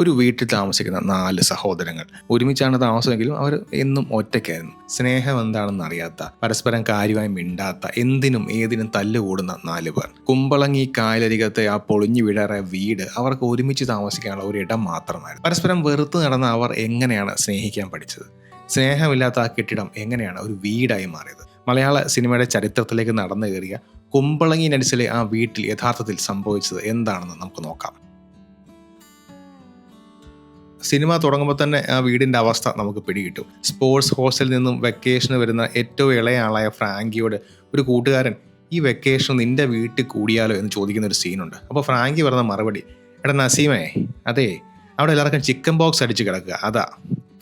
ഒരു വീട്ടിൽ താമസിക്കുന്ന നാല് സഹോദരങ്ങൾ ഒരുമിച്ചാണ് താമസമെങ്കിലും അവർ എന്നും ഒറ്റയ്ക്കായിരുന്നു. സ്നേഹം എന്താണെന്ന് അറിയാത്ത പരസ്പരം കാര്യമായി മിണ്ടാത്ത എന്തിനും ഏതിനും തല്ലുകൂടുന്ന നാല് പേർ. കുമ്പളങ്ങി കായലരികത്തെ ആ പൊളിഞ്ഞു വീഴാറായ വീട് അവർക്ക് ഒരുമിച്ച് താമസിക്കാനുള്ള ഒരു ഇടം മാത്രമായിരുന്നു. പരസ്പരം വെറുത്ത് നടന്ന അവർ എങ്ങനെയാണ് സ്നേഹിക്കാൻ പഠിച്ചത്? സ്നേഹമില്ലാത്ത ആ കെട്ടിടം എങ്ങനെയാണ് ഒരു വീടായി മാറിയത്? മലയാള സിനിമയുടെ ചരിത്രത്തിലേക്ക് നടന്നു കയറിയ കുമ്പളങ്ങി നടിസിലെ ആ വീട്ടിൽ യഥാർത്ഥത്തിൽ സംഭവിച്ചത് എന്താണെന്ന് നമുക്ക് നോക്കാം. സിനിമ തുടങ്ങുമ്പോൾ തന്നെ ആ വീടിന്റെ അവസ്ഥ നമുക്ക് പിടികിട്ടും. സ്പോർട്സ് ഹോസ്റ്റലിൽ നിന്നും വെക്കേഷന് വരുന്ന ഏറ്റവും ഇളയ ആളായ ഫ്രാങ്കിയോട് ഒരു കൂട്ടുകാരൻ ഈ വെക്കേഷൻ നിന്റെ വീട്ടിൽ കൂടിയാലോ? എന്ന് ചോദിക്കുന്ന ഒരു സീനുണ്ട്. അപ്പോൾ ഫ്രാങ്കി പറഞ്ഞ മറുപടി എടാ നസീമേ അതെ അവിടെ എല്ലാവർക്കും ചിക്കൻ ബോക്സ് അടിച്ച് കിടക്കുക. അതാ.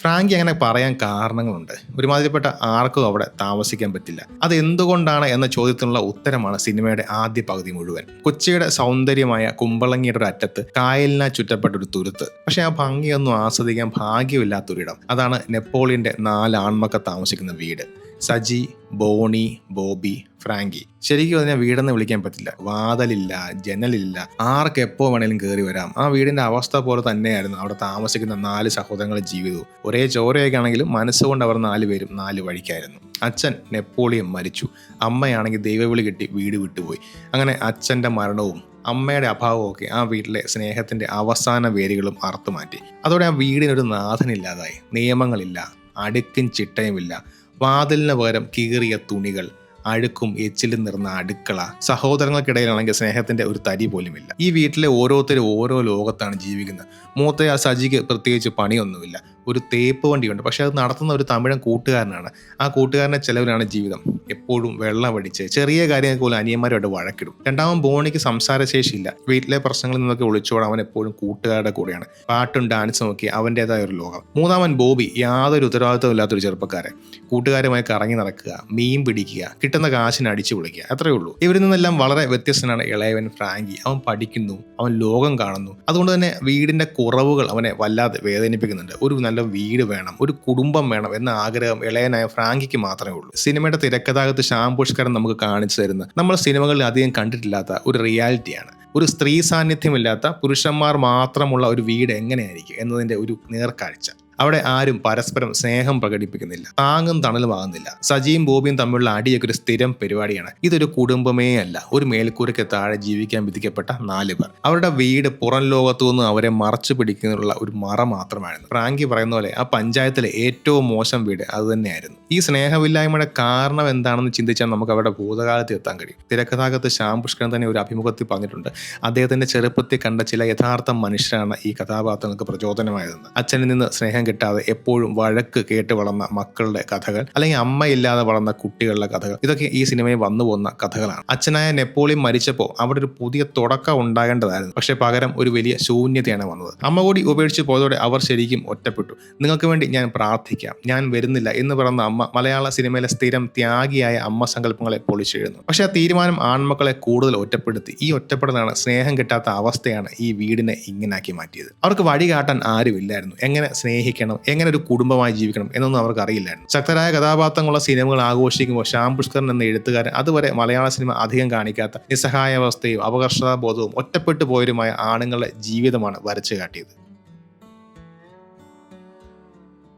ഫ്രാങ്കി അങ്ങനെ പറയാൻ കാരണങ്ങളുണ്ട്. ഒരുമാതിരിപ്പെട്ട ആർക്കും അവിടെ താമസിക്കാൻ പറ്റില്ല. അത് എന്തുകൊണ്ടാണ് എന്ന ചോദ്യത്തിനുള്ള ഉത്തരമാണ് സിനിമയുടെ ആദ്യ പകുതി മുഴുവൻ. കൊച്ചിയുടെ സൗന്ദര്യമായ കുമ്പളങ്ങിയുടെ ഒരു അറ്റത്ത് കായലിനാൽ ചുറ്റപ്പെട്ട ഒരു തുരുത്ത്. പക്ഷെ ആ ഭംഗിയൊന്നും ആസ്വദിക്കാൻ ഭാഗ്യമില്ലാത്തൊരിടം. അതാണ് നെപ്പോളിയന്റെ നാല് ആൺമക്ക താമസിക്കുന്ന വീട്. സജി ബോണി ബോബി ഫ്രാങ്കി. ശരിക്കും അതിനെ വീടെന്ന് വിളിക്കാൻ പറ്റില്ല. വാതലില്ല ജനലില്ല. ആർക്ക് എപ്പോ വേണേലും കയറി വരാം. ആ വീടിന്റെ അവസ്ഥ പോലെ തന്നെയായിരുന്നു അവിടെ താമസിക്കുന്ന നാല് സഹോദരങ്ങളുടെ ജീവിതവും. ഒരേ ചോരയൊക്കെ ആണെങ്കിലും മനസ്സുകൊണ്ട് അവർ നാല് പേരും നാല് വഴിക്കായിരുന്നു. അച്ഛൻ നെപ്പോളിയൻ മരിച്ചു. അമ്മയാണെങ്കിൽ ദൈവവിളി കിട്ടി വീട് വിട്ടുപോയി. അങ്ങനെ അച്ഛന്റെ മരണവും അമ്മയുടെ അഭാവവും ഒക്കെ ആ വീട്ടിലെ സ്നേഹത്തിന്റെ അവസാന വേരുകളും അറുത്തുമാറ്റി. അതോടെ ആ വീടിനൊരു നാഥനില്ലാതായി. നിയമങ്ങളില്ല. അടുക്കും ചിട്ടയുമില്ല. വാതിലിന് പകരം കീറിയ തുണികൾ അഴുക്കും എച്ചിലും നിറഞ്ഞ അടുക്കള സഹോദരങ്ങൾക്കിടയിലാണെങ്കിൽ സ്നേഹത്തിന്റെ ഒരു തരി പോലുമില്ല. ഈ വീട്ടിലെ ഓരോരുത്തരും ഓരോ ലോകത്താണ് ജീവിക്കുന്നത്. മൂത്തയാൾ സജിക്ക് പ്രത്യേകിച്ച് പണിയൊന്നുമില്ല. ഒരു തേപ്പ് വണ്ടിയുണ്ട്. പക്ഷെ അത് നടത്തുന്ന ഒരു തമിഴൻ കൂട്ടുകാരനാണ്. ആ കൂട്ടുകാരനെ ചെലവിലാണ് ജീവിതം. എപ്പോഴും വെള്ളം അടിച്ച് ചെറിയ കാര്യങ്ങൾക്ക് പോലും അനിയന്മാരോട് വഴക്കിടും. രണ്ടാമൻ ബോണിക്ക് സംസാരശേഷിയില്ല വീട്ടിലെ പ്രശ്നങ്ങളിൽ നിന്നൊക്കെ ഒളിച്ചോടാൻ അവൻ എപ്പോഴും കൂട്ടുകാരുടെ കൂടെയാണ്. പാട്ടും ഡാൻസും ഒക്കെ അവന്റെതായ ഒരു ലോകം. മൂന്നാമൻ ബോബി യാതൊരു ഉത്തരവാദിത്വം ഇല്ലാത്തൊരു ചെറുപ്പക്കാരൻ. കൂട്ടുകാരുമായി കറങ്ങി നടക്കുക മീൻ പിടിക്കുക കിട്ടുന്ന കാശിന് അടിച്ചു പൊളിക്കുക അത്രയേ ഉള്ളൂ. ഇവരിൽ നിന്നെല്ലാം വളരെ വ്യത്യസ്തനാണ് ഇളയവൻ ഫ്രാങ്കി. അവൻ പഠിക്കുന്നു അവൻ ലോകം കാണുന്നു. അതുകൊണ്ട് തന്നെ വീടിന്റെ കുറവുകൾ അവനെ വല്ലാതെ വേദനിപ്പിക്കുന്നുണ്ട്. ഒരു നല്ല വീട് വേണം ഒരു കുടുംബം വേണം എന്ന ആഗ്രഹം ഇളയനായ ഫ്രാങ്കിക്ക് മാത്രമേ ഉള്ളൂ. സിനിമയുടെ തിരക്കഥാകത്ത് ശ്യാം പുഷ്കരൻ നമുക്ക് കാണിച്ചു തരുന്ന നമ്മൾ സിനിമകളിൽ അധികം കണ്ടിട്ടില്ലാത്ത ഒരു റിയാലിറ്റിയാണ്. ഒരു സ്ത്രീ സാന്നിധ്യമില്ലാത്ത പുരുഷന്മാർ മാത്രമുള്ള ഒരു വീട് എങ്ങനെയായിരിക്കും എന്നതിന്റെ ഒരു നേർക്കാഴ്ച. അവിടെ ആരും പരസ്പരം സ്നേഹം പ്രകടിപ്പിക്കുന്നില്ല താങ്ങും തണലും ആകുന്നില്ല. സജിയും ബോബിയും തമ്മിലുള്ള അടിയൊക്കെ ഒരു സ്ഥിരം പരിപാടിയാണ്. ഇതൊരു കുടുംബമേ അല്ല. ഒരു മേൽക്കൂരയ്ക്ക് താഴെ ജീവിക്കാൻ വിധിക്കപ്പെട്ട നാല് പേർ. അവരുടെ വീട് പുറം ലോകത്തു നിന്ന് അവരെ മറച്ചു പിടിക്കുന്നതിനുള്ള ഒരു മറ മാത്രമായിരുന്നു. ഫ്രാങ്കി പറയുന്ന പോലെ ആ പഞ്ചായത്തിലെ ഏറ്റവും മോശം വീട് അത് തന്നെയായിരുന്നു. ഈ സ്നേഹമില്ലായ്മയുടെ കാരണം എന്താണെന്ന് ചിന്തിച്ചാൽ നമുക്ക് അവരുടെ ഭൂതകാലത്ത് എത്താൻ കഴിയും. തിരക്കഥാകത്ത് ശ്യാം പുഷ്കരൻ തന്നെ ഒരു അഭിമുഖത്തിൽ പറഞ്ഞിട്ടുണ്ട്. അദ്ദേഹത്തിന്റെ ചെറുപ്പത്തിൽ കണ്ട ചില യഥാർത്ഥ മനുഷ്യരാണ് ഈ കഥാപാത്രങ്ങൾക്ക് പ്രചോദനമായതെന്ന്. അച്ഛനിൽ നിന്ന് സ്നേഹം കിട്ടാതെ എപ്പോഴും വഴക്ക് കേട്ട് വളർന്ന മക്കളുടെ കഥകൾ അല്ലെങ്കിൽ അമ്മയില്ലാതെ വളർന്ന കുട്ടികളുടെ കഥകൾ. ഇതൊക്കെ ഈ സിനിമയിൽ വന്നു പോകുന്ന കഥകളാണ്. അച്ഛനായ നെപ്പോളിയൻ മരിച്ചപ്പോൾ അവിടെ ഒരു പുതിയ തുടക്കം ഉണ്ടാകേണ്ടതായിരുന്നു. പക്ഷെ പകരം ഒരു വലിയ ശൂന്യതയാണ് വന്നത്. അമ്മ കൂടി ഉപേക്ഷിച്ച് പോയതോടെ അവർ ശരിക്കും ഒറ്റപ്പെട്ടു. നിങ്ങൾക്ക് വേണ്ടി ഞാൻ പ്രാർത്ഥിക്കാം. ഞാൻ വരുന്നില്ല എന്ന് പറഞ്ഞ അമ്മ മലയാള സിനിമയിലെ സ്ഥിരം ത്യാഗിയായ അമ്മ സങ്കല്പങ്ങളെ പൊളിച്ചെഴുന്നു പക്ഷെ ആ തീരുമാനം ആൺമക്കളെ കൂടുതൽ ഒറ്റപ്പെടുത്തി. ഈ ഒറ്റപ്പെടലാണ് സ്നേഹം കിട്ടാത്ത അവസ്ഥയാണ് ഈ വീടിനെ ഇങ്ങനാക്കി മാറ്റിയത്. അവർക്ക് വഴി കാട്ടാൻ ആരുമില്ലായിരുന്നു. എങ്ങനെ സ്നേഹിക്കണം എങ്ങനെ ഒരു കുടുംബമായി ജീവിക്കണം എന്നൊന്നും അവർക്ക് അറിയില്ലായിരുന്നു ശക്തരായ കഥാപാത്രങ്ങളുള്ള സിനിമകൾ ആഘോഷിക്കുമ്പോൾ ശ്യാം പുഷ്കരൻ എന്ന എഴുത്തുകാരൻ അതുവരെ മലയാള സിനിമ അധികം കാണിക്കാത്ത നിസ്സഹായാവസ്ഥയും അപകർഷതാബോധവും ഒറ്റപ്പെട്ടു പോയവരുമായ ആണുങ്ങളുടെ ജീവിതമാണ് വരച്ചു കാട്ടിയത്.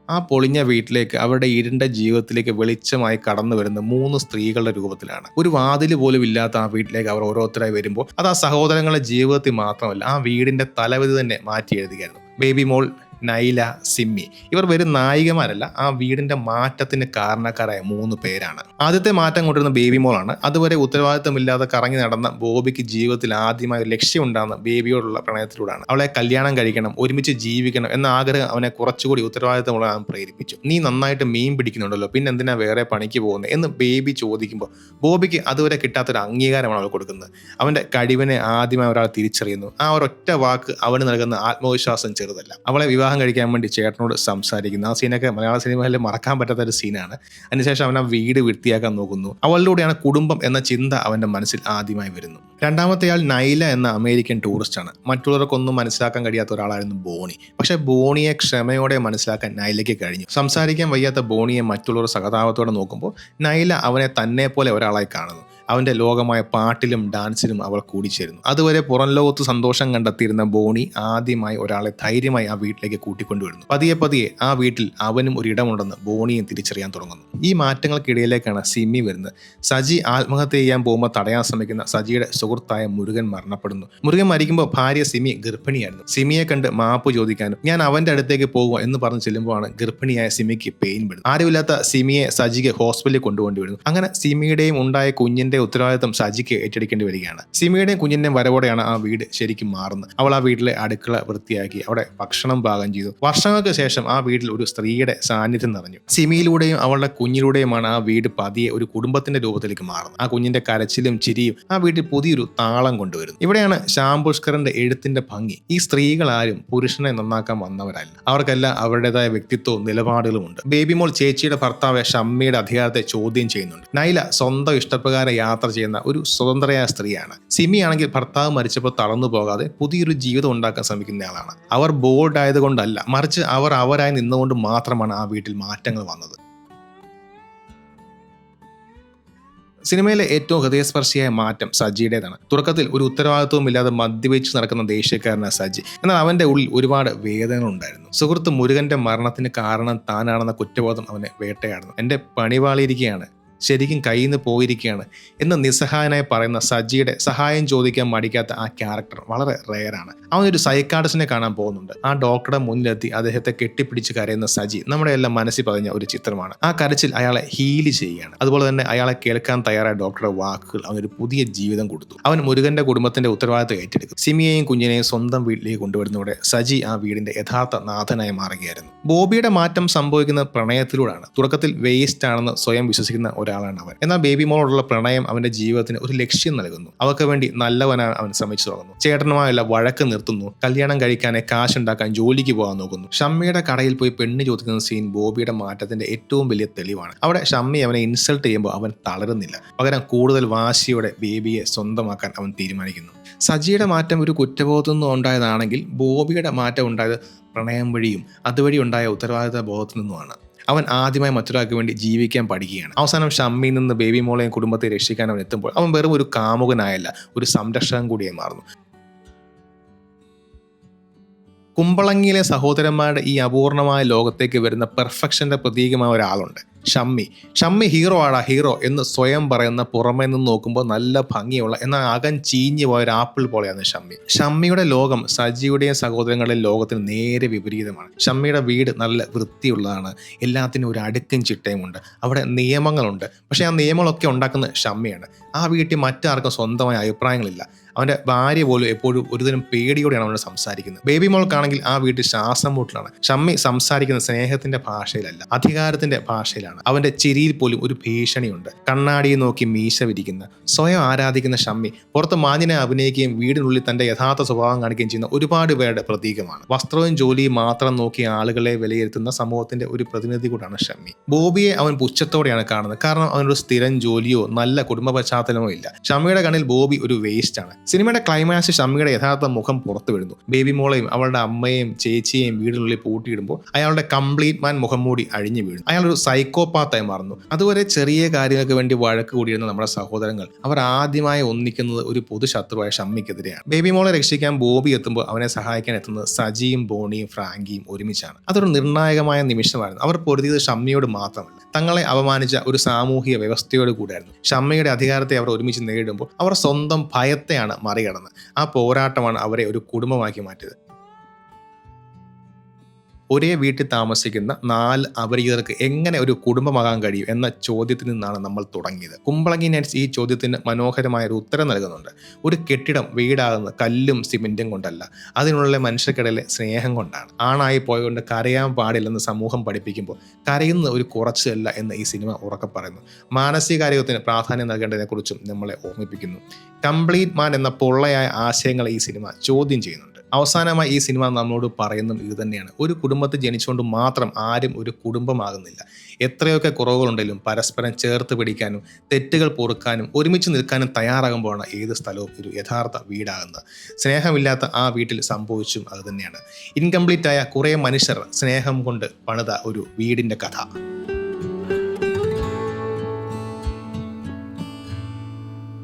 ആ പൊളിഞ്ഞ വീട്ടിലേക്ക് അവരുടെ ഇരുണ്ട ജീവിതത്തിലേക്ക് വെളിച്ചമായി കടന്നു വരുന്ന മൂന്ന് സ്ത്രീകളുടെ രൂപത്തിലാണ്. ഒരു വാതിൽ പോലും ഇല്ലാത്ത ആ വീട്ടിലേക്ക് അവർ ഓരോരുത്തരായി വരുമ്പോൾ അത് ആ സഹോദരങ്ങളുടെ ജീവിതത്തിൽ മാത്രമല്ല ആ വീടിന്റെ തലവിധി തന്നെ മാറ്റി എഴുതുകയായിരുന്നു. ബേബി മോൾ നൈല സിമ്മി. ഇവർ വെറും നായികമാരല്ല ആ വീടിന്റെ മാറ്റത്തിന് കാരണക്കാരായ മൂന്ന് പേരാണ്. ആദ്യത്തെ മാറ്റം കൊണ്ടിരുന്ന ബേബി മോളാണ്. അതുവരെ ഉത്തരവാദിത്തമില്ലാതെ കറങ്ങി നടന്ന ബോബിക്ക് ജീവിതത്തിൽ ആദ്യമായ ഒരു ലക്ഷ്യം ഉണ്ടാകുന്ന ബേബിയോടുള്ള പ്രണയത്തിലൂടെയാണ്. അവളെ കല്യാണം കഴിക്കണം ഒരുമിച്ച് ജീവിക്കണം എന്ന ആഗ്രഹം അവനെ കുറച്ചുകൂടി ഉത്തരവാദിത്തമുള്ള പ്രേരിപ്പിച്ചു. നീ നന്നായിട്ട് മീൻ പിടിക്കുന്നുണ്ടല്ലോ പിന്നെ എന്തിനാ വേറെ പണിക്ക് പോകുന്നത് എന്ന് ബേബി ചോദിക്കുമ്പോൾ ബോബിക്ക് അതുവരെ കിട്ടാത്തൊരു അംഗീകാരമാണ് അവൾ കൊടുക്കുന്നത്. അവന്റെ കഴിവിനെ ആദ്യമായി ഒരാൾ തിരിച്ചറിയുന്നു. ആ ഒരൊറ്റ വാക്ക് അവന് നൽകുന്ന ആത്മവിശ്വാസം ചെറുതല്ല. അവളെ വിവാഹം കഴിക്കാൻ വേണ്ടി ചേട്ടനോട് സംസാരിക്കുന്നു. ആ സീനൊക്കെ മലയാള സിനിമയിൽ മറക്കാൻ പറ്റാത്ത ഒരു സീനാണ് അതിനുശേഷം അവൻ ആ വീട് വൃത്തിയാക്കാൻ നോക്കുന്നു. അവളിലൂടെയാണ് കുടുംബം എന്ന ചിന്ത അവന്റെ മനസ്സിൽ ആദ്യമായി വരുന്നു രണ്ടാമത്തെ ആൾ നൈല എന്ന അമേരിക്കൻ ടൂറിസ്റ്റാണ് മറ്റുള്ളവർക്കൊന്നും മനസ്സിലാക്കാൻ കഴിയാത്ത ഒരാളായിരുന്നു ബോണി. പക്ഷെ ബോണിയെ ക്ഷമയോടെ മനസ്സിലാക്കാൻ നൈലയ്ക്ക് കഴിഞ്ഞു. സംസാരിക്കാൻ വയ്യാത്ത ബോണിയെ മറ്റുള്ളവർ സഹതാപത്തോടെ നോക്കുമ്പോൾ നൈല അവനെ തന്നെ പോലെ ഒരാളായി കാണുന്നു. അവന്റെ ലോകമായ പാട്ടിലും ഡാൻസിലും അവൾ കൂടിച്ചേരുന്നു. അതുവരെ പുറം ലോകത്ത് സന്തോഷം കണ്ടെത്തിയിരുന്ന ബോണി ആദ്യമായി ഒരാളെ ധൈര്യമായി ആ വീട്ടിലേക്ക് കൂട്ടിക്കൊണ്ടുവരുന്നു പതിയെ പതിയെ ആ വീട്ടിൽ അവനും ഒരിടമുണ്ടെന്ന് ബോണിയും തിരിച്ചറിയാൻ തുടങ്ങുന്നു. ഈ മാറ്റങ്ങൾക്കിടയിലേക്കാണ് സിമ്മി വരുന്നത്. സജി ആത്മഹത്യ ചെയ്യാൻ പോകുമ്പോൾ തടയാൻ ശ്രമിക്കുന്ന സജിയുടെ സുഹൃത്തായ മുരുകൻ മരണപ്പെടുന്നു. മുരുകൻ മരിക്കുമ്പോൾ ഭാര്യ സിമി ഗർഭിണിയായിരുന്നു. സിമിയെ കണ്ട് മാപ്പ് ചോദിക്കാനും ഞാൻ അവന്റെ അടുത്തേക്ക് പോകുക എന്ന് പറഞ്ഞ് ചെല്ലുമ്പോഴാണ് ഗർഭിണിയായ സിമിക്ക് പെയിൻ വിടുന്നത് ആരുമില്ലാത്ത സിമിയെ സജിക്ക് ഹോസ്പിറ്റലിൽ കൊണ്ടുപോകേണ്ടി വരുന്നു. അങ്ങനെ സിമിയുടെയും ഉണ്ടായ കുഞ്ഞിന്റെ ഉത്തരവാദിത്തം സജിക്ക് ഏറ്റെടുക്കേണ്ടി വരികയാണ്. സിമിയുടെയും കുഞ്ഞിന്റെയും വരവോടെയാണ് ആ വീട് ശരിക്കും മാറുന്നത്. അവൾ ആ വീട്ടിലെ അടുക്കള വൃത്തിയാക്കി അവിടെ ഭക്ഷണം പാകം ചെയ്തു. വർഷങ്ങൾക്ക് ശേഷം ആ വീട്ടിൽ ഒരു സ്ത്രീയുടെ സാന്നിധ്യം നിറഞ്ഞു. സിമിയിലൂടെയും അവളുടെ കുഞ്ഞിലൂടെയുമാണ് ആ വീട് പതിയെ ഒരു കുടുംബത്തിന്റെ രൂപത്തിലേക്ക് മാറുന്നത്. ആ കുഞ്ഞിന്റെ കരച്ചിലും ചിരിയും ആ വീട്ടിൽ പുതിയൊരു താളം കൊണ്ടുവരുന്നു. ഇവിടെയാണ് ശ്യാം പുഷ്കറിന്റെ എഴുത്തിന്റെ ഭംഗി. ഈ സ്ത്രീകൾ ആരും പുരുഷനെ നന്നാക്കാൻ വന്നവരല്ല. അവർക്കെല്ലാം അവരുടേതായ വ്യക്തിത്വവും നിലപാടുകളും ഉണ്ട് ബേബി മോൾ ചേച്ചിയുടെ ഭർത്താവ് ഷമ്മിയുടെ അധികാരത്തെ ചോദ്യം ചെയ്യുന്നുണ്ട്. നൈല സ്വന്തം ഇഷ്ടപ്രകാരം യാത്ര ചെയ്യുന്ന ഒരു സ്വതന്ത്രയായ സ്ത്രീയാണ്. സിമി ആണെങ്കിൽ ഭർത്താവ് മരിച്ചപ്പോൾ തളർന്നു പോകാതെ പുതിയൊരു ജീവിതം ഉണ്ടാക്കാൻ ശ്രമിക്കുന്നയാളാണ് അവർ ബോൾഡ് ആയതുകൊണ്ടല്ല മറിച്ച് അവർ അവരായി നിന്നുകൊണ്ട് മാത്രമാണ് ആ വീട്ടിൽ മാറ്റങ്ങൾ വന്നത്. സിനിമയിലെ ഏറ്റവും ഹൃദയസ്പർശിയായ മാറ്റം സജിയുടേതാണ്. തുടക്കത്തിൽ ഒരു ഉത്തരവാദിത്വവും ഇല്ലാതെ മദ്യപിച്ച് നടക്കുന്ന ദേഷ്യക്കാരനാണ് സജി. എന്നാൽ അവന്റെ ഉള്ളിൽ ഒരുപാട് വേദനകൾ ഉണ്ടായിരുന്നു. സുഹൃത്ത് മുരുകന്റെ മരണത്തിന് കാരണം താനാണെന്ന കുറ്റബോധം അവനെ വേട്ടയാടുന്നു. എന്റെ പണിവാളിയിരിക്കുകയാണ്. ശരിക്കും കയ്യിൽ നിന്ന് പോയിരിക്കുകയാണ് എന്ന് നിസ്സഹായനായി പറയുന്ന സജിയുടെ സഹായം ചോദിക്കാൻ മടിക്കാത്ത ആ ക്യാരക്ടർ വളരെ റെയറാണ് അവനൊരു സൈക്കാർഡിസ്റ്റിനെ കാണാൻ പോകുന്നുണ്ട്. ആ ഡോക്ടറുടെ മുന്നിലെത്തി അദ്ദേഹത്തെ കെട്ടിപ്പിടിച്ച് കരയുന്ന സജി നമ്മുടെ എല്ലാം മനസ്സിൽ പതിഞ്ഞ ഒരു ചിത്രമാണ്. ആ കരച്ചിൽ അയാളെ ഹീൽ ചെയ്യുകയാണ്. അതുപോലെ തന്നെ അയാളെ കേൾക്കാൻ തയ്യാറായ ഡോക്ടറുടെ വാക്കുകൾ അവനൊരു പുതിയ ജീവിതം കൊടുത്തു. അവൻ മുരുകന്റെ കുടുംബത്തിന്റെ ഉത്തരവാദിത്തം ഏറ്റെടുക്കും. സിമിയെയും കുഞ്ഞിനെയും സ്വന്തം വീട്ടിലേക്ക് കൊണ്ടുവരുന്നതോടെ സജി ആ വീടിന്റെ യഥാർത്ഥ നാഥനായി മാറുകയായിരുന്നു. ബോബിയുടെ മാറ്റം സംഭവിക്കുന്ന പ്രണയത്തിലൂടെയാണ്. തുടക്കത്തിൽ വേസ്റ്റ് ആണെന്ന് സ്വയം വിശ്വസിക്കുന്ന ഒരാളാണ് അവൻ എന്നാൽ ബേബി മോളോടുള്ള പ്രണയം അവന്റെ ജീവിതത്തിന് ഒരു ലക്ഷ്യം നൽകുന്നു. അവർക്ക് വേണ്ടി നല്ലവനാണ് അവൻ ശ്രമിച്ചു തുടങ്ങുന്നു. ചേട്ടനുമായുള്ള വഴക്ക് നിർത്തുന്നു. കല്യാണം കഴിക്കാനെ കാശുണ്ടാക്കാൻ ജോലിക്ക് പോകാൻ നോക്കുന്നു. ഷമ്മിയുടെ കടയിൽ പോയി പെണ്ണ് ചോദിക്കുന്ന സീൻ ബോബിയുടെ മാറ്റത്തിന്റെ ഏറ്റവും വലിയ തെളിവാണ്. അവിടെ ഷമ്മി അവനെ ഇൻസൾട്ട് ചെയ്യുമ്പോൾ അവൻ തളരുന്നില്ല. പകരം കൂടുതൽ വാശിയോടെ ബേബിയെ സ്വന്തമാക്കാൻ അവൻ തീരുമാനിക്കുന്നു. സജിയുടെ മാറ്റം ഒരു കുറ്റബോധത്തിൽ നിന്നും ഉണ്ടായതാണെങ്കിൽ ബോബിയുടെ മാറ്റം ഉണ്ടായത് പ്രണയം വഴിയും അതുവഴി ഉണ്ടായ ഉത്തരവാദിത്ത ബോധത്തിൽ നിന്നുമാണ്. അവൻ ആദ്യമായി മറ്റൊരാൾക്ക് വേണ്ടി ജീവിക്കാൻ പഠിക്കുകയാണ്. അവസാനം ഷമ്മിയിൽ നിന്ന് ബേബി മോളെയും കുടുംബത്തെ രക്ഷിക്കാൻ അവൻ എത്തുമ്പോൾ അവൻ വെറും ഒരു കാമുകനായല്ല ഒരു സംരക്ഷകൻ കൂടിയായി മാറുന്നു. കുമ്പളങ്ങിയിലെ സഹോദരന്മാരുടെ ഈ അപൂർണമായ ലോകത്തേക്ക് വരുന്ന പെർഫെക്ഷന്റെ പ്രതീകമായ ഒരാളുണ്ട്. ഷമ്മി. ഷമ്മി ഹീറോ ആടാ ഹീറോ എന്ന് സ്വയം പറയുന്ന പുറമേ നിന്ന് നോക്കുമ്പോൾ നല്ല ഭംഗിയുള്ള എന്നാൽ അകം ചീഞ്ഞു പോയ ഒരു ആപ്പിൾ പോലെയാണ് ഷമ്മി. ഷമ്മിയുടെ ലോകം സജിയുടെയും സഹോദരങ്ങളുടെയും ലോകത്തിന് നേരെ വിപരീതമാണ്. ഷമ്മിയുടെ വീട് നല്ല വൃത്തിയുള്ളതാണ് എല്ലാത്തിനും ഒരു അടുക്കും ചിട്ടയും ഉണ്ട് അവിടെ നിയമങ്ങളുണ്ട് പക്ഷേ ആ നിയമങ്ങളൊക്കെ ഉണ്ടാക്കുന്നത് ഷമ്മിയാണ്. ആ വീട്ടിൽ മറ്റാർക്കും സ്വന്തമായ അഭിപ്രായങ്ങളില്ല. അവന്റെ ഭാര്യ പോലും എപ്പോഴും ഒരുതരം പേടിയോടെയാണ് അവനോട് സംസാരിക്കുന്നത്. ബേബി മോൾക്കാണെങ്കിൽ ആ വീട്ടിൽ ശ്വാസം മുട്ടിലാണ്. ഷമ്മി സംസാരിക്കുന്ന സ്നേഹത്തിന്റെ ഭാഷയിലല്ല അധികാരത്തിന്റെ ഭാഷയിലാണ്. അവന്റെ ചിരിയിൽ പോലും ഒരു ഭീഷണിയുണ്ട്. കണ്ണാടിയെ നോക്കി മീശ വിരിക്കുന്ന സ്വയം ആരാധിക്കുന്ന ഷമ്മി പുറത്ത് മാന്യനെ അഭിനയിക്കുകയും വീടിനുള്ളിൽ തന്റെ യഥാർത്ഥ സ്വഭാവം കാണിക്കുകയും ചെയ്യുന്ന ഒരുപാട് പേരുടെ പ്രതീകമാണ്. വസ്ത്രവും ജോലിയും മാത്രം നോക്കി ആളുകളെ വിലയിരുത്തുന്ന സമൂഹത്തിന്റെ ഒരു പ്രതിനിധി കൂടാണ് ഷമ്മി. ബോബിയെ അവൻ പുച്ഛത്തോടെയാണ് കാണുന്നത്. കാരണം അവനൊരു സ്ഥിരം ജോലിയോ നല്ല കുടുംബ പശ്ചാത്തലമോ ഇല്ല. ഷമ്മിയുടെ കണ്ണിൽ ബോബി ഒരു വേസ്റ്റ് ആണ്. സിനിമയുടെ ക്ലൈമാക്സ് ഷമ്മിയുടെ യഥാർത്ഥ മുഖം പുറത്തു വരുന്നു. ബേബി മോളെയും അവളുടെ അമ്മയെയും ചേച്ചിയെയും വീടിനുള്ളിൽ പൂട്ടിയിടുമ്പോൾ അയാളുടെ കംപ്ലീറ്റ് മാൻ മുഖം മൂടി അഴിഞ്ഞു അയാൾ ഒരു സൈക്കോപാത്തായി മാറുന്നു. അതുവരെ ചെറിയ കാര്യങ്ങൾക്ക് വേണ്ടി വഴക്ക് കൂടിയിരുന്ന നമ്മുടെ സഹോദരങ്ങൾ അവർ ആദ്യമായി ഒന്നിക്കുന്നത് ഒരു പൊതു ശത്രുവായ ഷമ്മിക്കെതിരെയാണ് ബേബി മോളെ രക്ഷിക്കാൻ ബോബി എത്തുമ്പോൾ അവനെ സഹായിക്കാൻ എത്തുന്നത് സജിയും ബോണിയും ഫ്രാങ്കിയും ഒരുമിച്ചാണ്. അതൊരു നിർണായകമായ നിമിഷമായിരുന്നു. അവർ പൊരുതിയത് ഷമ്മിയോട് മാത്രമല്ല. തങ്ങളെ അപമാനിച്ച ഒരു സാമൂഹിക വ്യവസ്ഥയോട് കൂടിയായിരുന്നു. ഷമ്മയുടെ അധികാരത്തെ അവർ ഒരുമിച്ച് നേരിടുമ്പോൾ അവർ സ്വന്തം ഭയത്തെയാണ് മറികടന്ന്. ആ പോരാട്ടമാണ് അവരെ ഒരു കുടുംബമാക്കി മാറ്റിയത്. ഒരേ വീട്ടിൽ താമസിക്കുന്ന നാല് അപരിചിതർക്ക് എങ്ങനെ ഒരു കുടുംബമാകാൻ കഴിയും എന്ന ചോദ്യത്തിൽ നിന്നാണ് നമ്മൾ തുടങ്ങിയത്. കുമ്പളങ്ങി നൈറ്റ്സ് ഈ ചോദ്യത്തിന് മനോഹരമായ ഒരു ഉത്തരം നൽകുന്നുണ്ട്. ഒരു കെട്ടിടം വീടാകുന്ന കല്ലും സിമെന്റും കൊണ്ടല്ല. അതിനുള്ള മനുഷ്യർക്കിടയിലെ സ്നേഹം കൊണ്ടാണ്. ആണായി പോയതുകൊണ്ട് കരയാൻ പാടില്ലെന്ന് സമൂഹം പഠിപ്പിക്കുമ്പോൾ കരയുന്ന ഒരു കുറച്ചല്ല എന്ന് ഈ സിനിമ ഉറക്കെ പറയുന്നു. മാനസികാരോഗ്യത്തിന് പ്രാധാന്യം നൽകേണ്ടതിനെക്കുറിച്ചും നമ്മളെ ഓർമ്മിപ്പിക്കുന്നു. കംപ്ലീറ്റ് മാൻ എന്ന പൊള്ളയായ ആശയങ്ങളെ ഈ സിനിമ ചോദ്യം ചെയ്യുന്നുണ്ട്. അവസാനമായി ഈ സിനിമ നമ്മളോട് പറയുന്നതും ഇത് തന്നെയാണ്. ഒരു കുടുംബത്തിൽ ജനിച്ചുകൊണ്ട് മാത്രം ആരും ഒരു കുടുംബമാകുന്നില്ല. എത്രയൊക്കെ കുറവുകളുണ്ടെങ്കിലും പരസ്പരം ചേർത്ത് പിടിക്കാനും തെറ്റുകൾ പൊറുക്കാനും ഒരുമിച്ച് നിൽക്കാനും തയ്യാറാകുമ്പോഴാണ് ഏത് സ്ഥലവും ഒരു യഥാർത്ഥ വീടാകുന്നത്. സ്നേഹമില്ലാത്ത ആ വീട്ടിൽ സംഭവിച്ചും അത് തന്നെയാണ്. ഇൻകംപ്ലീറ്റ് ആയ കുറേ മനുഷ്യർ സ്നേഹം കൊണ്ട് പണിത ഒരു വീടിന്റെ കഥ.